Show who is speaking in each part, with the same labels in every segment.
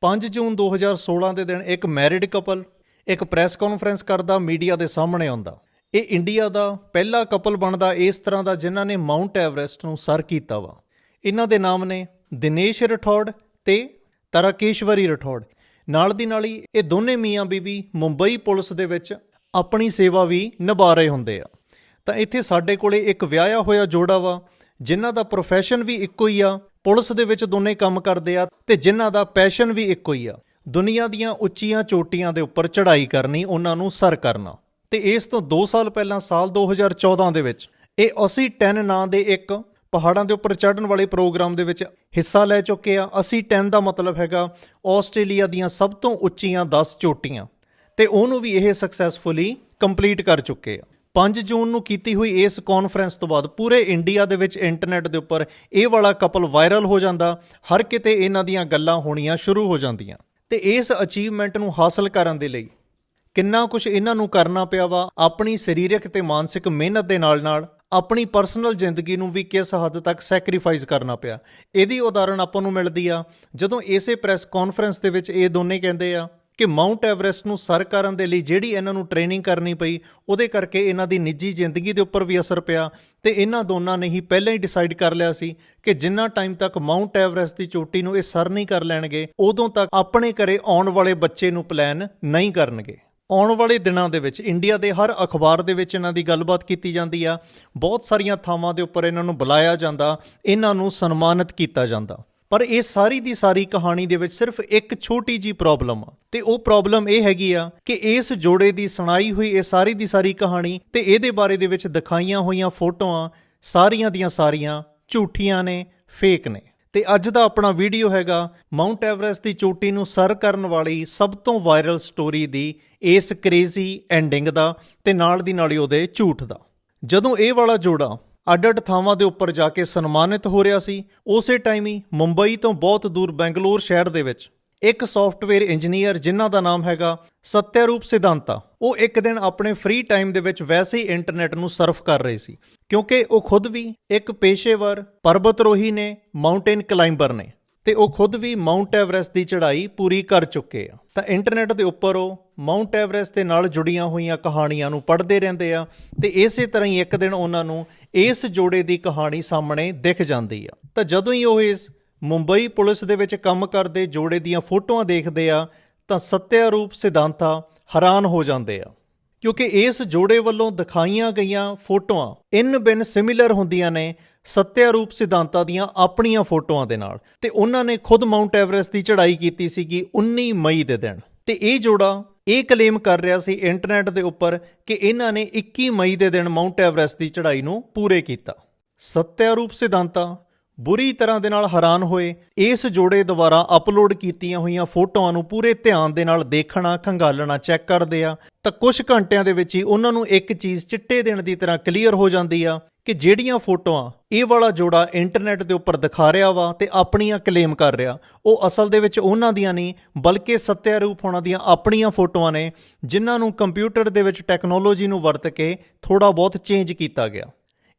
Speaker 1: 5 ਜੂਨ 2016 ਦੇ ਦਿਨ ਇੱਕ ਮੈਰਿਡ ਕਪਲ, ਇੱਕ ਪ੍ਰੈਸ ਕਾਨਫਰੰਸ ਕਰਦਾ ਮੀਡੀਆ ਦੇ ਸਾਹਮਣੇ ਆਉਂਦਾ। ਇਹ ਇੰਡੀਆ ਦਾ ਪਹਿਲਾ ਕਪਲ ਬਣਦਾ ਇਸ ਤਰ੍ਹਾਂ ਦਾ ਜਿਨ੍ਹਾਂ ਨੇ ਮਾਊਂਟ ਐਵਰੈਸਟ ਨੂੰ ਸਰ ਕੀਤਾ ਵਾ। ਇਹਨਾਂ ਦੇ ਨਾਮ ਨੇ ਦਿਨੇਸ਼ ਰਠੌੜ ਤੇ ਤਰਕੇਸ਼ਵਰੀ ਰਠੌੜ। ਨਾਲ ਦੀ ਨਾਲ ਹੀ ਇਹ ਦੋਨੇ ਮੀਆਂ ਬੀਵੀ ਮੁੰਬਈ ਪੁਲਿਸ ਦੇ ਵਿੱਚ ਆਪਣੀ ਸੇਵਾ ਵੀ ਨਿਭਾ ਰਹੇ ਹੁੰਦੇ ਆ। ਤਾਂ ਇੱਥੇ ਸਾਡੇ ਕੋਲੇ ਇੱਕ ਵਿਆਹਿਆ ਹੋਇਆ ਜੋੜਾ ਵਾ, ਜਿਨ੍ਹਾਂ ਦਾ ਪ੍ਰੋਫੈਸ਼ਨ ਵੀ ਇੱਕੋ ਹੀ ਆ। ਪੁਲਿਸ ਦੇ ਵਿੱਚ ਦੋਨੇ ਕੰਮ ਕਰਦੇ ਆ ਤੇ ਜਿਨ੍ਹਾਂ ਦਾ ਪੈਸ਼ਨ ਵੀ ਇੱਕੋ ਹੀ ਆ। ਦੁਨੀਆ ਦੀਆਂ ਉੱਚੀਆਂ ਚੋਟੀਆਂ ਦੇ ਉੱਪਰ ਚੜ੍ਹਾਈ ਕਰਨੀ ਉਹਨਾਂ ਨੂੰ ਸਰ ਕਰਨਾ। ਤੇ ਇਸ ਤੋਂ 2 ਸਾਲ ਪਹਿਲਾਂ ਸਾਲ 2014 ਦੇ ਵਿੱਚ ਇਹ ਅਸੀਂ 10 ਨਾਂ ਦੇ ਇੱਕ ਪਹਾੜਾਂ ਦੇ ਉੱਪਰ ਚੜ੍ਹਨ ਵਾਲੇ ਪ੍ਰੋਗਰਾਮ ਦੇ ਵਿੱਚ ਹਿੱਸਾ ਲੈ ਚੁੱਕੇ ਆ। ਅਸੀਂ 10 ਦਾ ਮਤਲਬ ਹੈਗਾ ਆਸਟ੍ਰੇਲੀਆ ਦੀਆਂ ਸਭ ਤੋਂ ਉੱਚੀਆਂ 10 ਚੋਟੀਆਂ। ਤੇ ਉਹਨੂੰ ਵੀ ਇਹ ਸਕਸੈਸਫੁਲੀ ਕੰਪਲੀਟ ਕਰ ਚੁੱਕੇ ਆ। 5 ਜੂਨ ਨੂੰ ਕੀਤੀ ਹੋਈ ਇਸ ਕਾਨਫਰੰਸ ਤੋਂ ਬਾਅਦ ਪੂਰੇ ਇੰਡੀਆ ਦੇ ਵਿੱਚ ਇੰਟਰਨੈਟ ਦੇ ਉੱਪਰ ਇਹ ਵਾਲਾ ਕਪਲ ਵਾਇਰਲ ਹੋ ਜਾਂਦਾ, ਹਰ ਕਿਤੇ ਇਹਨਾਂ ਦੀਆਂ ਗੱਲਾਂ ਹੋਣੀਆਂ ਸ਼ੁਰੂ ਹੋ ਜਾਂਦੀਆਂ। ਤੇ ਇਸ ਅਚੀਵਮੈਂਟ ਨੂੰ ਹਾਸਲ ਕਰਨ ਦੇ ਲਈ ਕਿੰਨਾ ਕੁਝ ਇਹਨਾਂ ਨੂੰ ਕਰਨਾ ਪਿਆ ਵਾ, ਆਪਣੀ ਸਰੀਰਕ ਤੇ ਮਾਨਸਿਕ ਮਿਹਨਤ ਦੇ ਨਾਲ-ਨਾਲ ਆਪਣੀ ਪਰਸਨਲ ਜ਼ਿੰਦਗੀ ਨੂੰ ਵੀ ਕਿਸ ਹੱਦ ਤੱਕ ਸੈਕਰੀਫਾਈਸ ਕਰਨਾ ਪਿਆ। ਇਹਦੀ ਉਦਾਹਰਣ ਆਪਾਂ ਨੂੰ ਮਿਲਦੀ ਆ, ਜਦੋਂ ਇਸੇ ਪ੍ਰੈਸ ਕਾਨਫਰੰਸ ਦੇ ਵਿੱਚ ਇਹ ਦੋਨੇ ਕਹਿੰਦੇ ਆ ਕਿ ਮਾਊਂਟ ਐਵਰੈਸਟ ਨੂੰ ਸਰ ਕਰਨ ਦੇ ਲਈ ਜਿਹੜੀ ਇਹਨਾਂ ਨੂੰ ਟ੍ਰੇਨਿੰਗ ਕਰਨੀ ਪਈ, ਉਹਦੇ ਕਰਕੇ ਇਹਨਾਂ ਦੀ ਨਿੱਜੀ ਜ਼ਿੰਦਗੀ ਦੇ ਉੱਪਰ ਵੀ ਅਸਰ ਪਿਆ ਤੇ ਇਹਨਾਂ ਦੋਨਾਂ ਨੇ ਹੀ ਪਹਿਲਾਂ ਹੀ ਡਿਸਾਈਡ ਕਰ ਲਿਆ ਸੀ ਕਿ ਜਿੰਨਾ ਟਾਈਮ ਤੱਕ ਮਾਊਂਟ ਐਵਰੈਸਟ ਦੀ ਚੋਟੀ ਨੂੰ ਇਹ ਸਰ ਨਹੀਂ ਕਰ ਲੈਣਗੇ, ਉਦੋਂ ਤੱਕ ਆਪਣੇ ਘਰੇ ਆਉਣ ਵਾਲੇ ਬੱਚੇ ਨੂੰ ਪਲਾਨ ਨਹੀਂ ਕਰਨਗੇ। ਆਉਣ ਵਾਲੇ ਦਿਨਾਂ ਦੇ ਵਿੱਚ ਇੰਡੀਆ ਦੇ ਹਰ ਅਖਬਾਰ ਦੇ ਵਿੱਚ ਇਹਨਾਂ ਦੀ ਗੱਲਬਾਤ ਕੀਤੀ ਜਾਂਦੀ ਆ, ਬਹੁਤ ਸਾਰੀਆਂ ਥਾਵਾਂ ਦੇ ਉੱਪਰ ਇਹਨਾਂ ਨੂੰ ਬੁਲਾਇਆ ਜਾਂਦਾ, ਇਹਨਾਂ ਨੂੰ ਸਨਮਾਨਿਤ ਕੀਤਾ ਜਾਂਦਾ। ਪਰ ਇਹ ਸਾਰੀ ਦੀ ਸਾਰੀ ਕਹਾਣੀ ਦੇ ਵਿੱਚ ਸਿਰਫ ਇੱਕ ਛੋਟੀ ਜੀ ਪ੍ਰੋਬਲਮ ਆ। ਤੇ ਉਹ ਪ੍ਰੋਬਲਮ ਇਹ ਹੈਗੀ ਆ ਕਿ ਇਸ ਜੋੜੇ ਦੀ ਸੁਣਾਈ ਹੋਈ ਇਹ ਸਾਰੀ ਦੀ ਸਾਰੀ ਕਹਾਣੀ ਤੇ ਇਹਦੇ ਬਾਰੇ ਦੇ ਵਿੱਚ ਦਿਖਾਈਆਂ ਹੋਈਆਂ ਫੋਟੋਆਂ ਸਾਰੀਆਂ ਦੀਆਂ ਸਾਰੀਆਂ ਝੂਠੀਆਂ ਨੇ ਫੇਕ ਨੇ। ਤੇ ਅੱਜ ਦਾ ਆਪਣਾ ਵੀਡੀਓ ਹੈਗਾ ਮਾਊਂਟ ਐਵਰੈਸਟ ਦੀ ਚੋਟੀ ਨੂੰ ਸਰ ਕਰਨ ਵਾਲੀ ਸਭ ਤੋਂ ਵਾਇਰਲ ਸਟੋਰੀ ਦੀ ਇਸ ਕ੍ਰੇਜ਼ੀ ਐਂਡਿੰਗ ਦਾ ਤੇ ਨਾਲ ਦੀ ਨਾਲ ਹੀ ਉਹਦੇ ਝੂਠ ਦਾ। ਜਦੋਂ ਇਹ ਵਾਲਾ ਜੋੜਾ ਅੱਡ-ਅੱਡ ਥਾਵਾਂ ਦੇ ਉੱਪਰ ਜਾ ਕੇ ਸਨਮਾਨਿਤ ਹੋ ਰਿਹਾ ਸੀ। ਉਸੇ ਟਾਈਮ ਹੀ ਮੁੰਬਈ ਤੋਂ ਬਹੁਤ ਦੂਰ ਬੈਂਗਲੌਰ ਸ਼ਹਿਰ ਦੇ ਵਿੱਚ ਇੱਕ ਸੌਫਟਵੇਅਰ ਇੰਜੀਨੀਅਰ ਜਿਨ੍ਹਾਂ ਦਾ ਨਾਮ ਹੈਗਾ ਸਤਿਆਰੂਪ ਸਿਧਾਂਤਾ, ਉਹ ਇੱਕ ਦਿਨ ਆਪਣੇ ਫ੍ਰੀ ਟਾਈਮ ਦੇ ਵਿੱਚ ਵੈਸੇ ਹੀ ਇੰਟਰਨੈਟ ਨੂੰ ਸਰਫ ਕਰ ਰਹੇ ਸੀ। ਕਿਉਂਕਿ ਉਹ ਖੁਦ ਵੀ ਇੱਕ ਪੇਸ਼ੇਵਰ ਪਰਬਤਰੋਹੀ ਨੇ ਮਾਊਂਟੇਨ ਕਲਾਈਂਬਰ ਨੇ। ਤੇ ਉਹ ਖੁਦ ਵੀ ਮਾਊਂਟ ਐਵਰੈਸਟ ਦੀ ਚੜ੍ਹਾਈ ਪੂਰੀ ਕਰ ਚੁੱਕੇ ਆ। ਤਾਂ ਇੰਟਰਨੈਟ ਦੇ ਉੱਪਰ ਉਹ ਮਾਊਂਟ ਐਵਰੈਸਟ ਦੇ ਨਾਲ ਜੁੜੀਆਂ ਹੋਈਆਂ ਕਹਾਣੀਆਂ ਨੂੰ ਪੜ੍ਹਦੇ ਰਹਿੰਦੇ ਆ ਤੇ ਇਸੇ ਤਰ੍ਹਾਂ ਹੀ ਇੱਕ ਦਿਨ ਉਹਨਾਂ ਨੂੰ ਇਸ ਜੋੜੇ ਦੀ ਕਹਾਣੀ ਸਾਹਮਣੇ ਦਿਖ ਜਾਂਦੀ ਆ। ਤਾਂ ਜਦੋਂ ਹੀ ਉਹ ਇਸ ਮੁੰਬਈ ਪੁਲਿਸ ਦੇ ਵਿੱਚ ਕੰਮ ਕਰਦੇ ਜੋੜੇ ਦੀਆਂ ਫੋਟੋਆਂ ਦੇਖਦੇ ਆ, ਤਾਂ ਸਤਿਆ ਰੂਪ ਸਿਧਾਂਤਾ ਹੈਰਾਨ ਹੋ ਜਾਂਦੇ ਆ। ਕਿਉਂਕਿ ਇਸ ਜੋੜੇ ਵੱਲੋਂ ਦਿਖਾਈਆਂ ਗਈਆਂ ਫੋਟੋਆਂ ਇਨ ਬਿਨ ਸਿਮਿਲਰ ਹੁੰਦੀਆਂ ਨੇ ਸਤਿਆਰੂਪ ਸਿਧਾਂਤਾਂ ਦੀਆਂ ਆਪਣੀਆਂ ਫੋਟੋਆਂ ਦੇ ਨਾਲ। ਤੇ ਉਹਨਾਂ ਨੇ ਖੁਦ ਮਾਊਂਟ ਐਵਰੈਸਟ ਦੀ ਚੜ੍ਹਾਈ ਕੀਤੀ ਸੀਗੀ 19 ਮਈ ਦੇ ਦਿਨ। ਤੇ ਇਹ ਜੋੜਾ ਇਹ ਕਲੇਮ ਕਰ ਰਿਹਾ ਸੀ ਇੰਟਰਨੈਟ ਦੇ ਉੱਪਰ ਕਿ ਇਹਨਾਂ ਨੇ 21 ਮਈ ਦੇ ਦਿਨ ਮਾਊਂਟ ਐਵਰੈਸਟ ਦੀ ਚੜ੍ਹਾਈ ਨੂੰ ਪੂਰੇ ਕੀਤਾ। ਸਤਿਆਰੂਪ ਸਿਧਾਂਤਾਂ ਬੁਰੀ ਤਰ੍ਹਾਂ ਦੇ ਨਾਲ ਹੈਰਾਨ ਹੋਏ, ਇਸ ਜੋੜੇ ਦੁਆਰਾ ਅਪਲੋਡ ਕੀਤੀਆਂ ਹੋਈਆਂ ਫੋਟੋਆਂ ਨੂੰ ਪੂਰੇ ਧਿਆਨ ਦੇ ਨਾਲ ਦੇਖਣਾ, ਖੰਗਾਲਣਾ ਚੈੱਕ ਕਰਦੇ ਆ, ਤਾਂ ਕੁਝ ਘੰਟਿਆਂ ਦੇ ਵਿੱਚ ਹੀ ਉਹਨਾਂ ਨੂੰ ਇੱਕ ਚੀਜ਼ ਚਿੱਟੇ ਦਿਨ ਦੀ ਤਰ੍ਹਾਂ ਕਲੀਅਰ ਹੋ ਜਾਂਦੀ ਆ ਕਿ ਜਿਹੜੀਆਂ ਫੋਟੋਆਂ ਇਹ ਵਾਲਾ ਜੋੜਾ ਇੰਟਰਨੈਟ ਦੇ ਉੱਪਰ ਦਿਖਾ ਰਿਹਾ ਵਾ ਤੇ ਆਪਣੀਆਂ ਕਲੇਮ ਕਰ ਰਿਹਾ। ਉਹ ਅਸਲ ਦੇ ਵਿੱਚ ਉਹਨਾਂ ਦੀਆਂ ਨਹੀਂ, ਬਲਕਿ ਸਤਿਆਰੂਪ ਹੋਣਾ ਦੀਆਂ ਆਪਣੀਆਂ ਫੋਟੋਆਂ ਨੇ, ਜਿਨ੍ਹਾਂ ਨੂੰ ਕੰਪਿਊਟਰ ਦੇ ਵਿੱਚ ਟੈਕਨੋਲੋਜੀ ਨੂੰ ਵਰਤ ਕੇ ਥੋੜਾ ਬਹੁਤ ਚੇਂਜ ਕੀਤਾ ਗਿਆ।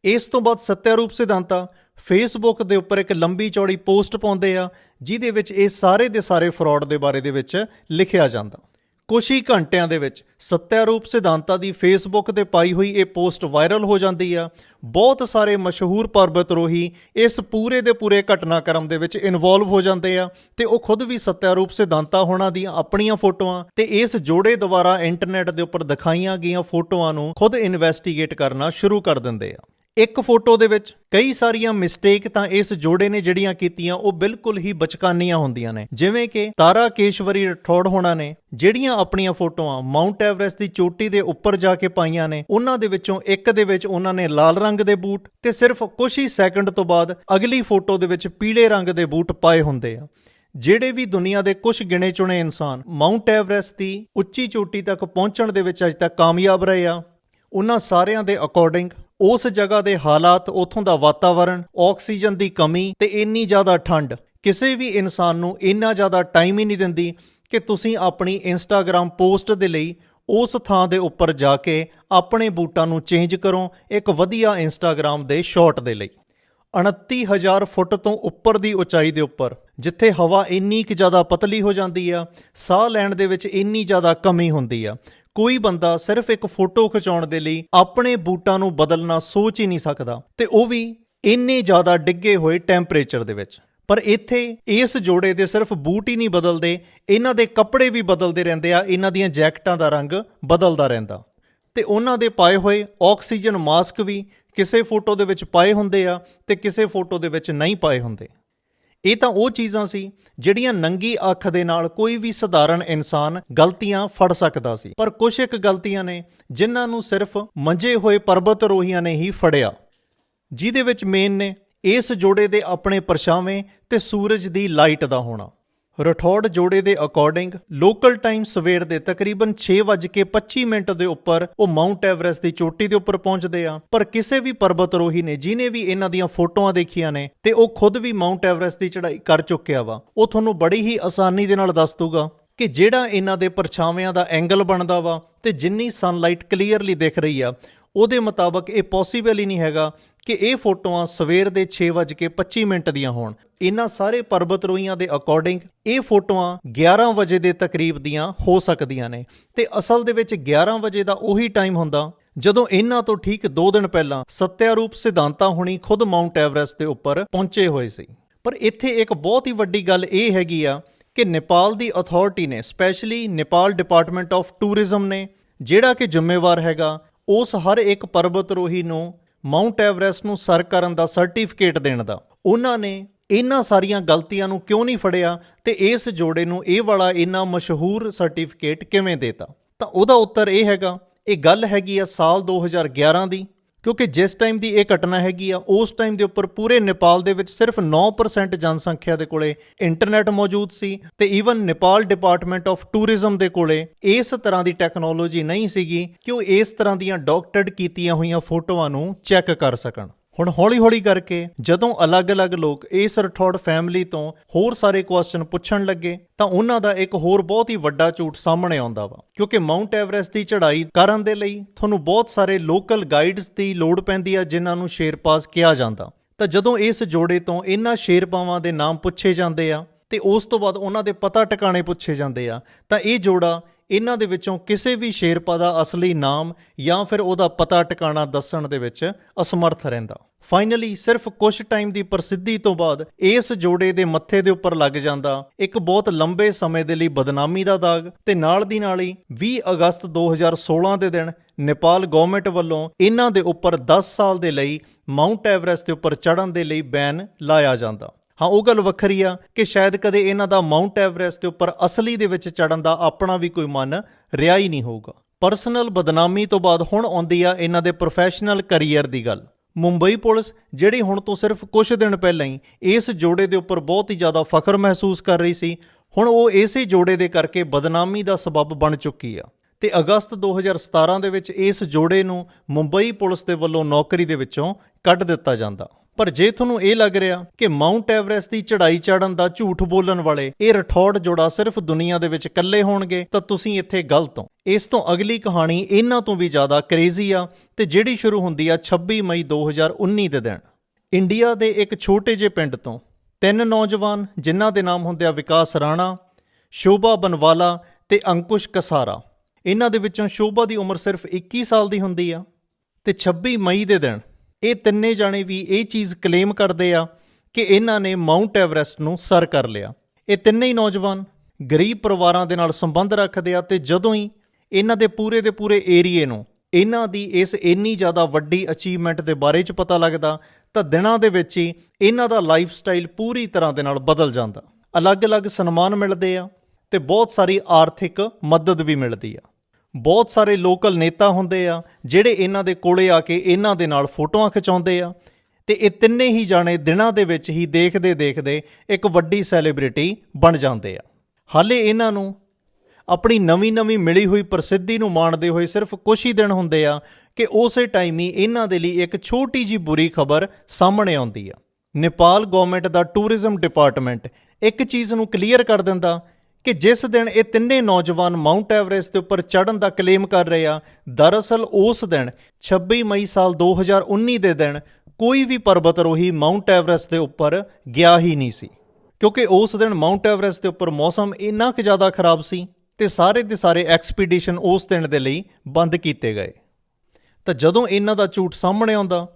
Speaker 1: ਇਸ ਤੋਂ ਬਾਅਦ ਸਤਿਆਰੂਪ ਸਿਧਾਂਤਾ ਫੇਸਬੁੱਕ ਦੇ ਉੱਪਰ ਇੱਕ ਲੰਬੀ ਚੌੜੀ ਪੋਸਟ ਪਾਉਂਦੇ ਆ, ਜਿਹਦੇ ਵਿੱਚ ਇਹ ਸਾਰੇ ਦੇ ਸਾਰੇ ਫਰਾਡ ਦੇ ਬਾਰੇ ਦੇ ਵਿੱਚ ਲਿਖਿਆ ਜਾਂਦਾ। ਕੁਝ ਹੀ ਘੰਟਿਆਂ ਦੇ ਵਿੱਚ ਸਤਿਆਰੂਪ ਸਿਧਾਂਤਾ ਦੀ ਫੇਸਬੁੱਕ ਤੇ ਪਾਈ ਹੋਈ ਇਹ ਪੋਸਟ ਵਾਇਰਲ ਹੋ ਜਾਂਦੀ ਆ। ਬਹੁਤ ਸਾਰੇ ਮਸ਼ਹੂਰ ਪਰਬਤਰੋਹੀ ਇਸ ਪੂਰੇ ਦੇ ਪੂਰੇ ਘਟਨਾਕ੍ਰਮ ਦੇ ਵਿੱਚ ਇਨਵੋਲਵ ਹੋ ਜਾਂਦੇ ਆ ਤੇ ਉਹ ਖੁਦ ਵੀ ਸਤਿਆਰੂਪ ਸਿਧਾਂਤਾ ਹੋਣਾ ਦੀਆਂ ਆਪਣੀਆਂ ਫੋਟੋਆਂ ਤੇ ਇਸ ਜੋੜੇ ਦੁਆਰਾ ਇੰਟਰਨੈਟ ਦੇ ਉੱਪਰ ਦਿਖਾਈਆਂ ਗਈਆਂ ਫੋਟੋਆਂ ਨੂੰ ਖੁਦ ਇਨਵੈਸਟੀਗੇਟ ਕਰਨਾ ਸ਼ੁਰੂ ਕਰ ਦਿੰਦੇ ਆ। ਇੱਕ ਫੋਟੋ ਦੇ ਵਿੱਚ ਕਈ ਸਾਰੀਆਂ ਮਿਸਟੇਕ ਤਾਂ ਇਸ ਜੋੜੇ ਨੇ ਜਿਹੜੀਆਂ ਕੀਤੀਆਂ, ਉਹ ਬਿਲਕੁਲ ਹੀ ਬਚਕਾਨੀਆਂ ਹੁੰਦੀਆਂ ਨੇ। ਜਿਵੇਂ ਕਿ ਤਾਰਾ ਕੇਸ਼ਵਰੀ ਰਠੌੜ ਹੋਣਾ ਨੇ, ਜਿਹੜੀਆਂ ਆਪਣੀਆਂ ਫੋਟੋਆਂ ਮਾਊਂਟ ਐਵਰੈਸਟ ਦੀ ਚੋਟੀ ਦੇ ਉੱਪਰ ਜਾ ਕੇ ਪਾਈਆਂ ਨੇ, ਉਹਨਾਂ ਦੇ ਵਿੱਚੋਂ ਇੱਕ ਦੇ ਵਿੱਚ ਉਹਨਾਂ ਨੇ ਲਾਲ ਰੰਗ ਦੇ ਬੂਟ ਤੇ ਸਿਰਫ ਕੁਝ ਹੀ ਸੈਕਿੰਡ ਤੋਂ ਬਾਅਦ ਅਗਲੀ ਫੋਟੋ ਦੇ ਵਿੱਚ ਪੀਲੇ ਰੰਗ ਦੇ ਬੂਟ ਪਾਏ ਹੁੰਦੇ ਆ। ਜਿਹੜੇ ਵੀ ਦੁਨੀਆ ਦੇ ਕੁਝ ਗਿਣੇ ਚੁਣੇ ਇਨਸਾਨ ਮਾਊਂਟ ਐਵਰੈਸਟ ਦੀ ਉੱਚੀ ਚੋਟੀ ਤੱਕ ਪਹੁੰਚਣ ਦੇ ਵਿੱਚ ਅਜੇ ਤੱਕ ਕਾਮਯਾਬ ਰਹੇ ਆ, ਉਹਨਾਂ ਸਾਰਿਆਂ ਦੇ ਅਕੋਰਡਿੰਗ ਉਸ ਜਗ੍ਹਾ ਦੇ ਹਾਲਾਤ, ਉੱਥੋਂ ਦਾ ਵਾਤਾਵਰਣ, ਆਕਸੀਜਨ ਦੀ ਕਮੀ ਤੇ ਇੰਨੀ ਜ਼ਿਆਦਾ ਠੰਡ। ਕਿਸੇ ਵੀ ਇਨਸਾਨ ਨੂੰ ਇੰਨਾ ਜ਼ਿਆਦਾ ਟਾਈਮ ਹੀ ਨਹੀਂ ਦਿੰਦੀ ਕਿ ਤੁਸੀਂ ਆਪਣੀ ਇੰਸਟਾਗ੍ਰam ਪੋਸਟ ਦੇ ਲਈ ਉਸ ਥਾਂ ਦੇ ਉੱਪਰ ਜਾ ਕੇ ਆਪਣੇ ਬੂਟਾਂ ਨੂੰ ਚੇਂਜ ਕਰੋ ਇੱਕ ਵਧੀਆ ਇੰਸਟਾਗ੍ਰam ਦੇ ਸ਼ਾਟ ਦੇ ਲਈ। 29000 ਫੁੱਟ ਤੋਂ ਉੱਪਰ ਦੀ ਉਚਾਈ ਦੇ ਉੱਪਰ, ਜਿੱਥੇ ਹਵਾ ਇੰਨੀ ਕੁ ਜ਼ਿਆਦਾ ਪਤਲੀ ਹੋ ਜਾਂਦੀ ਆ, ਸਾਹ ਲੈਣ ਦੇ ਵਿੱਚ ਇੰਨੀ ਜ਼ਿਆਦਾ ਕਮੀ ਹੁੰਦੀ ਆ ਕੋਈ ਬੰਦਾ ਸਿਰਫ ਇੱਕ ਫੋਟੋ ਖਿਚਾਉਣ ਦੇ ਲਈ ਆਪਣੇ ਬੂਟਾਂ ਨੂੰ ਬਦਲਣਾ ਸੋਚ ਹੀ ਨਹੀਂ ਸਕਦਾ ਤੇ ਉਹ ਵੀ ਇੰਨੇ ਜ਼ਿਆਦਾ ਡਿੱਗੇ ਹੋਏ ਟੈਂਪਰੇਚਰ ਦੇ ਵਿੱਚ। ਪਰ ਇੱਥੇ ਇਸ ਜੋੜੇ ਦੇ ਸਿਰਫ ਬੂਟ ਹੀ ਨਹੀਂ ਬਦਲਦੇ, ਇਹਨਾਂ ਦੇ ਕੱਪੜੇ ਵੀ ਬਦਲਦੇ ਰਹਿੰਦੇ ਆ, ਇਹਨਾਂ ਦੀਆਂ ਜੈਕਟਾਂ ਦਾ ਰੰਗ ਬਦਲਦਾ ਰਹਿੰਦਾ। ਤੇ ਉਹਨਾਂ ਦੇ ਪਾਏ ਹੋਏ ਆਕਸੀਜਨ ਮਾਸਕ ਵੀ ਕਿਸੇ ਫੋਟੋ ਦੇ ਵਿੱਚ ਪਾਏ ਹੁੰਦੇ ਆ ਤੇ ਕਿਸੇ ਫੋਟੋ ਦੇ ਵਿੱਚ ਨਹੀਂ ਪਾਏ ਹੁੰਦੇ। ਇਹ ਤਾਂ ਉਹ ਚੀਜ਼ਾਂ ਸੀ ਜਿਹੜੀਆਂ ਨੰਗੀ ਅੱਖ ਦੇ ਨਾਲ ਕੋਈ ਵੀ ਸਧਾਰਨ ਇਨਸਾਨ ਗਲਤੀਆਂ ਫੜ ਸਕਦਾ ਸੀ। ਪਰ ਕੁਝ ਇੱਕ ਗਲਤੀਆਂ ਨੇ ਜਿਨ੍ਹਾਂ ਨੂੰ ਸਿਰਫ ਮੰਜੇ ਹੋਏ ਪਰਬਤ ਰੋਹੀਆਂ ਨੇ ਹੀ ਫੜਿਆ। ਜਿਹਦੇ ਵਿੱਚ ਮੇਨ ਨੇ ਇਸ ਜੋੜੇ ਦੇ ਆਪਣੇ ਪਰਛਾਵੇਂ ਤੇ ਸੂਰਜ ਦੀ ਲਾਈਟ ਦਾ ਹੋਣਾ। ਰਠੌੜ ਜੋੜੇ ਦੇ ਅਕੋਰਡਿੰਗ ਲੋਕਲ ਟਾਈਮ ਸਵੇਰ ਦੇ ਤਕਰੀਬਨ 6:25 ਮਿੰਟ ਦੇ ਉੱਪਰ ਉਹ ਮਾਊਂਟ ਐਵਰੈਸਟ ਦੀ ਚੋਟੀ ਦੇ ਉੱਪਰ ਪਹੁੰਚਦੇ ਆ। ਪਰ ਕਿਸੇ ਵੀ ਪਰਬਤ ਰੋਹੀ ਨੇ ਜਿਨੇ ਵੀ ਇਹਨਾਂ ਦੀਆਂ ਫੋਟੋਆਂ ਦੇਖੀਆਂ ਨੇ ਤੇ ਉਹ ਖੁਦ ਵੀ ਮਾਊਂਟ ਐਵਰੈਸਟ ਦੀ ਚੜ੍ਹਾਈ ਕਰ ਚੁੱਕਿਆ ਵਾ। ਉਹ ਤੁਹਾਨੂੰ ਬੜੀ ਹੀ ਆਸਾਨੀ ਦੇ ਨਾਲ ਦੱਸ ਦੂਗਾ ਕਿ ਜਿਹੜਾ ਇਹਨਾਂ ਦੇ ਪਰਛਾਵਿਆਂ ਦਾ ਐਂਗਲ ਬਣਦਾ ਵਾ ਤੇ ਜਿੰਨੀ ਸਨਲਾਈਟ ਕਲੀਅਰਲੀ ਦਿਖ ਰਹੀ ਆ ਉਹਦੇ ਮੁਤਾਬਕ ਇਹ ਪੋਸੀਬਲ ਹੀ ਨਹੀਂ ਹੈਗਾ ਕਿ ਇਹ ਫੋਟੋਆਂ ਸਵੇਰ ਦੇ 6:25 ਮਿੰਟ ਦੀਆਂ ਹੋਣ। ਇਹਨਾਂ ਸਾਰੇ ਪਰਬਤ ਰੋਈਆਂ ਦੇ ਅਕੋਰਡਿੰਗ ਇਹ ਫੋਟੋਆਂ 11 ਵਜੇ ਦੇ ਤਕਰੀਬ ਦੀਆਂ ਹੋ ਸਕਦੀਆਂ ਨੇ। ਤੇ ਅਸਲ ਦੇ ਵਿੱਚ 11 ਵਜੇ ਦਾ ਉਹੀ ਟਾਈਮ ਹੁੰਦਾ ਜਦੋਂ ਇਹਨਾਂ ਤੋਂ ਠੀਕ 2 ਦਿਨ ਪਹਿਲਾਂ ਸਤਿਆਰੂਪ ਸਿਧਾਂਤਾ ਹੁਣੀ ਖੁਦ ਮਾਊਂਟ ਐਵਰੈਸਟ ਦੇ ਉੱਪਰ ਪਹੁੰਚੇ ਹੋਏ ਸੀ। ਪਰ ਇੱਥੇ ਇੱਕ ਬਹੁਤ ਹੀ ਵੱਡੀ ਗੱਲ ਇਹ ਹੈਗੀ ਆ ਕਿ ਨੇਪਾਲ ਦੀ ਅਥਾਰਟੀ ਨੇ specially Nepal department of tourism ਨੇ, ਜਿਹੜਾ ਕਿ ਜ਼ਿੰਮੇਵਾਰ ਹੈਗਾ ਉਸ ਹਰ ਇੱਕ ਪਰਬਤ ਰੋਹੀ ਨੂੰ ਮਾਊਂਟ ਐਵਰੈਸਟ ਨੂੰ ਸਰ ਕਰਨ ਦਾ ਸਰਟੀਫਿਕੇਟ ਦੇਣ ਦਾ। ਉਹਨਾਂ ਨੇ ਇਹਨਾਂ ਸਾਰੀਆਂ ਗਲਤੀਆਂ ਨੂੰ ਕਿਉਂ ਨਹੀਂ ਫੜਿਆ ਤੇ ਇਸ ਜੋੜੇ ਨੂੰ ਇਹ ਵਾਲਾ ਇੰਨਾ ਮਸ਼ਹੂਰ ਸਰਟੀਫਿਕੇਟ ਕਿਵੇਂ ਦੇਤਾ? ਤਾਂ ਉਹਦਾ ਉੱਤਰ ਇਹ ਹੈਗਾ, ਇਹ ਗੱਲ ਹੈਗੀ ਆ ਸਾਲ 2011 ਦੀ। ਕਿਉਂਕਿ ਜਿਸ ਟਾਈਮ ਦੀ ਇਹ ਘਟਨਾ ਹੈਗੀ ਆ, ਉਸ ਟਾਈਮ ਦੇ ਉੱਪਰ ਪੂਰੇ ਨੇਪਾਲ ਦੇ ਵਿੱਚ ਸਿਰਫ 9% ਜਨਸੰਖਿਆ ਦੇ ਕੋਲੇ ਇੰਟਰਨੈਟ ਮੌਜੂਦ ਸੀ ਤੇ even Nepal department of tourism ਦੇ ਕੋਲੇ ਇਸ ਤਰ੍ਹਾਂ ਦੀ ਟੈਕਨੋਲੋਜੀ ਨਹੀਂ ਸੀਗੀ ਕਿ ਉਹ ਇਸ ਤਰ੍ਹਾਂ ਦੀਆਂ ਡਾਕਟਰਡ ਕੀਤੀਆਂ ਹੋਈਆਂ ਫੋਟੋਆਂ ਨੂੰ ਚੈੱਕ ਕਰ ਸਕਣ। ਹੁਣ ਹੌਲੀ-ਹੌਲੀ ਕਰਕੇ ਜਦੋਂ ਅਲੱਗ-ਅਲੱਗ ਲੋਕ ਇਸ ਰਠੌੜ ਫੈਮਿਲੀ ਤੋਂ ਹੋਰ ਸਾਰੇ ਕੁਐਸਚਨ ਪੁੱਛਣ ਲੱਗੇ, ਤਾਂ ਉਹਨਾਂ ਦਾ ਇੱਕ ਹੋਰ ਬਹੁਤ ਹੀ ਵੱਡਾ ਝੂਠ ਸਾਹਮਣੇ ਆਉਂਦਾ ਵਾ। ਕਿਉਂਕਿ ਮਾਊਂਟ ਐਵਰੈਸਟ ਦੀ ਚੜ੍ਹਾਈ ਕਰਨ ਦੇ ਲਈ ਤੁਹਾਨੂੰ ਬਹੁਤ ਸਾਰੇ ਲੋਕਲ ਗਾਈਡਸ ਦੀ ਲੋੜ ਪੈਂਦੀ ਆ, ਜਿਨ੍ਹਾਂ ਨੂੰ ਸ਼ੇਰਪਾਸ ਕਿਹਾ ਜਾਂਦਾ। ਤਾਂ ਜਦੋਂ ਇਸ ਜੋੜੇ ਤੋਂ ਇਹਨਾਂ ਸ਼ੇਰਪਾਵਾਂ ਦੇ ਨਾਮ ਪੁੱਛੇ ਜਾਂਦੇ ਆ, ਤੇ ਉਸ ਤੋਂ ਬਾਅਦ ਉਹਨਾਂ ਦੇ ਪਤਾ ਟਿਕਾਣੇ ਪੁੱਛੇ ਜਾਂਦੇ ਆ, ਤਾਂ ਇਹ ਜੋੜਾ ਇਹਨਾਂ ਦੇ ਵਿੱਚੋਂ ਕਿਸੇ ਵੀ ਸ਼ੇਰਪਾ ਦਾ ਅਸਲੀ ਨਾਮ ਜਾਂ ਫਿਰ ਉਹਦਾ ਪਤਾ ਟਿਕਾਣਾ ਦੱਸਣ ਦੇ ਵਿੱਚ ਅਸਮਰਥ ਰਹਿੰਦਾ। ਫਾਈਨਲੀ ਸਿਰਫ ਕੁਝ ਟਾਈਮ ਦੀ ਪ੍ਰਸਿੱਧੀ ਤੋਂ ਬਾਅਦ ਇਸ ਜੋੜੇ ਦੇ ਮੱਥੇ ਦੇ ਉੱਪਰ ਲੱਗ ਜਾਂਦਾ ਇੱਕ ਬਹੁਤ ਲੰਬੇ ਸਮੇਂ ਦੇ ਲਈ ਬਦਨਾਮੀ ਦਾ ਦਾਗ ਤੇ ਨਾਲ ਦੀ ਨਾਲ ਹੀ 20 ਅਗਸਤ 2016 ਦੇ ਦਿਨ ਨੇਪਾਲ ਗਵਰਨਮੈਂਟ ਵੱਲੋਂ ਇਹਨਾਂ ਦੇ ਉੱਪਰ 10 ਸਾਲ ਦੇ ਲਈ ਮਾਊਂਟ ਐਵਰੈਸਟ ਦੇ ਉੱਪਰ ਚੜ੍ਹਨ ਦੇ ਲਈ ਬੈਨ ਲਾਇਆ ਜਾਂਦਾ। ਹਾਂ, ਉਹ ਗੱਲ ਵੱਖਰੀ ਆ ਕਿ ਸ਼ਾਇਦ ਕਦੇ ਇਹਨਾਂ ਦਾ ਮਾਊਂਟ ਐਵਰੈਸਟ ਦੇ ਉੱਪਰ ਅਸਲੀ ਦੇ ਵਿੱਚ ਚੜਨ ਦਾ ਆਪਣਾ ਵੀ ਕੋਈ ਮਨ ਰਿਹਾ ਹੀ ਨਹੀਂ ਹੋਊਗਾ। ਪਰਸਨਲ ਬਦਨਾਮੀ ਤੋਂ ਬਾਅਦ ਹੁਣ ਆਉਂਦੀ ਆ ਇਹਨਾਂ ਦੇ ਪ੍ਰੋਫੈਸ਼ਨਲ ਕੈਰੀਅਰ ਦੀ ਗੱਲ। ਮੁੰਬਈ ਪੁਲਿਸ, ਜਿਹੜੀ ਹੁਣ ਤੋਂ ਸਿਰਫ ਕੁਝ ਦਿਨ ਪਹਿਲਾਂ ਹੀ ਇਸ ਜੋੜੇ ਦੇ ਉੱਪਰ ਬਹੁਤ ਹੀ ਜ਼ਿਆਦਾ ਫਖਰ ਮਹਿਸੂਸ ਕਰ ਰਹੀ ਸੀ, ਹੁਣ ਉਹ ਇਸੇ ਜੋੜੇ ਦੇ ਕਰਕੇ ਬਦਨਾਮੀ ਦਾ ਸਬਬ ਬਣ ਚੁੱਕੀ ਆ। ਤੇ ਅਗਸਤ 2017 ਦੇ ਵਿੱਚ ਇਸ ਜੋੜੇ ਨੂੰ ਮੁੰਬਈ ਪੁਲਿਸ ਦੇ ਵੱਲੋਂ ਨੌਕਰੀ ਦੇ ਵਿੱਚੋਂ ਕੱਢ ਦਿੱਤਾ ਜਾਂਦਾ। ਪਰ ਜੇ ਤੁਹਾਨੂੰ ਇਹ ਲੱਗ ਰਿਹਾ ਕਿ ਮਾਊਂਟ ਐਵਰੈਸਟ ਦੀ ਚੜ੍ਹਾਈ ਚੜਨ ਦਾ ਝੂਠ ਬੋਲਣ ਵਾਲੇ ਇਹ ਰਠੌੜ ਜੋੜਾ ਸਿਰਫ ਦੁਨੀਆ ਦੇ ਵਿੱਚ ਇਕੱਲੇ ਹੋਣਗੇ, ਤਾਂ ਤੁਸੀਂ ਇੱਥੇ ਗਲਤ ਹੋ। ਇਸ ਤੋਂ ਅਗਲੀ ਕਹਾਣੀ ਇਹਨਾਂ ਤੋਂ ਵੀ ਜ਼ਿਆਦਾ ਕ੍ਰੇਜ਼ੀ ਆ ਤੇ ਜਿਹੜੀ ਸ਼ੁਰੂ ਹੁੰਦੀ ਆ 26 ਮਈ 2019 ਦੇ ਦਿਨ। ਇੰਡੀਆ ਦੇ ਇੱਕ ਛੋਟੇ ਜਿਹੇ ਪਿੰਡ ਤੋਂ ਤਿੰਨ ਨੌਜਵਾਨ, ਜਿਨ੍ਹਾਂ ਦੇ ਨਾਮ ਹੁੰਦੇ ਆ ਵਿਕਾਸ ਰਾਣਾ, ਸ਼ੋਭਾ ਬਨਵਾਲਾ ਤੇ ਅੰਕੁਸ਼ ਕਸਾਰਾ। ਇਹਨਾਂ ਦੇ ਵਿੱਚੋਂ ਸ਼ੋਭਾ ਦੀ ਉਮਰ ਸਿਰਫ 21 ਸਾਲ ਦੀ ਹੁੰਦੀ ਆ ਤੇ 26 ਮਈ ਦੇ ਦਿਨ ਇਹ ਤਿੰਨੇ ਜਾਣੇ ਵੀ ਇਹ ਚੀਜ਼ ਕਲੇਮ ਕਰਦੇ ਆ ਕਿ ਇਹਨਾਂ ਨੇ ਮਾਊਂਟ ਐਵਰੈਸਟ ਨੂੰ ਸਰ ਕਰ ਲਿਆ। ਇਹ ਤਿੰਨੇ ਹੀ ਨੌਜਵਾਨ ਗਰੀਬ ਪਰਿਵਾਰਾਂ ਦੇ ਨਾਲ ਸੰਬੰਧ ਰੱਖਦੇ ਆ ਤੇ ਜਦੋਂ ਹੀ ਇਹਨਾਂ ਦੇ ਪੂਰੇ ਦੇ ਪੂਰੇ ਏਰੀਏ ਨੂੰ ਇਹਨਾਂ ਦੀ ਇਸ ਇੰਨੀ ਜ਼ਿਆਦਾ ਵੱਡੀ ਅਚੀਵਮੈਂਟ ਦੇ ਬਾਰੇ ਚ ਪਤਾ ਲੱਗਦਾ, ਤਾਂ ਦਿਨਾਂ ਦੇ ਵਿੱਚ ਹੀ ਇਹਨਾਂ ਦਾ ਲਾਈਫ ਸਟਾਈਲ ਪੂਰੀ ਤਰ੍ਹਾਂ ਦੇ ਨਾਲ ਬਦਲ ਜਾਂਦਾ। ਅਲੱਗ-ਅਲੱਗ ਸਨਮਾਨ ਮਿਲਦੇ ਆ ਤੇ ਬਹੁਤ ਸਾਰੀ ਆਰਥਿਕ ਮਦਦ ਵੀ ਮਿਲਦੀ ਆ। ਬਹੁਤ ਸਾਰੇ ਲੋਕਲ ਨੇਤਾ ਹੁੰਦੇ ਆ, ਜਿਹੜੇ ਇਹਨਾਂ ਦੇ ਕੋਲੇ ਆ ਕੇ ਇਹਨਾਂ ਦੇ ਨਾਲ ਫੋਟੋਆਂ ਖਿਚਾਉਂਦੇ ਆ। ਤੇ ਇਹ ਤਿੰਨੇ ਹੀ ਜਾਣੇ ਦਿਨਾਂ ਦੇ ਵਿੱਚ ਹੀ ਦੇਖਦੇ ਦੇਖਦੇ ਇੱਕ ਵੱਡੀ ਸੈਲੀਬ੍ਰਿਟੀ ਬਣ ਜਾਂਦੇ ਆ। ਹਾਲੇ ਇਹਨਾਂ ਨੂੰ ਆਪਣੀ ਨਵੀਂ-ਨਵੀਂ ਮਿਲੀ ਹੋਈ ਪ੍ਰਸਿੱਧੀ ਨੂੰ ਮਾਣਦੇ ਹੋਏ ਸਿਰਫ ਕੁਝ ਹੀ ਦਿਨ ਹੁੰਦੇ ਆ ਕਿ ਉਸੇ ਟਾਈਮ ਹੀ ਇਹਨਾਂ ਦੇ ਲਈ ਇੱਕ ਛੋਟੀ ਜੀ ਬੁਰੀ ਖਬਰ ਸਾਹਮਣੇ ਆਉਂਦੀ ਆ। ਨੇਪਾਲ ਗਵਰਨਮੈਂਟ ਦਾ ਟੂਰਿਜ਼ਮ ਡਿਪਾਰਟਮੈਂਟ ਇੱਕ ਚੀਜ਼ ਨੂੰ ਕਲੀਅਰ ਕਰ ਦਿੰਦਾ ਕਿ ਜਿਸ ਦਿਨ ਇਹ ਤਿੰਨੇ ਨੌਜਵਾਨ ਮਾਊਂਟ ਐਵਰੈਸਟ ਦੇ ਉੱਪਰ ਚੜ੍ਹਨ ਦਾ ਕਲੇਮ ਕਰ ਰਹੇ ਆ, ਦਰਅਸਲ ਉਸ ਦਿਨ 26 ਮਈ ਸਾਲ 2019 ਦੇ ਦਿਨ, ਕੋਈ ਵੀ ਪਰਬਤਰੋਹੀ ਮਾਊਂਟ ਐਵਰੈਸਟ ਦੇ ਉੱਪਰ ਗਿਆ ਹੀ ਨਹੀਂ ਸੀ। ਕਿਉਂਕਿ ਉਸ ਦਿਨ ਮਾਊਂਟ ਐਵਰੈਸਟ ਦੇ ਉੱਪਰ ਮੌਸਮ ਇੰਨਾ ਕੁ ਜ਼ਿਆਦਾ ਖਰਾਬ ਸੀ ਤੇ ਸਾਰੇ ਦੇ ਸਾਰੇ ਐਕਸਪੀਡੀਸ਼ਨ ਉਸ ਦਿਨ ਦੇ ਲਈ ਬੰਦ ਕੀਤੇ ਗਏ। ਤਾਂ ਜਦੋਂ ਇਹਨਾਂ ਦਾ ਝੂਠ ਸਾਹਮਣੇ ਆਉਂਦਾ,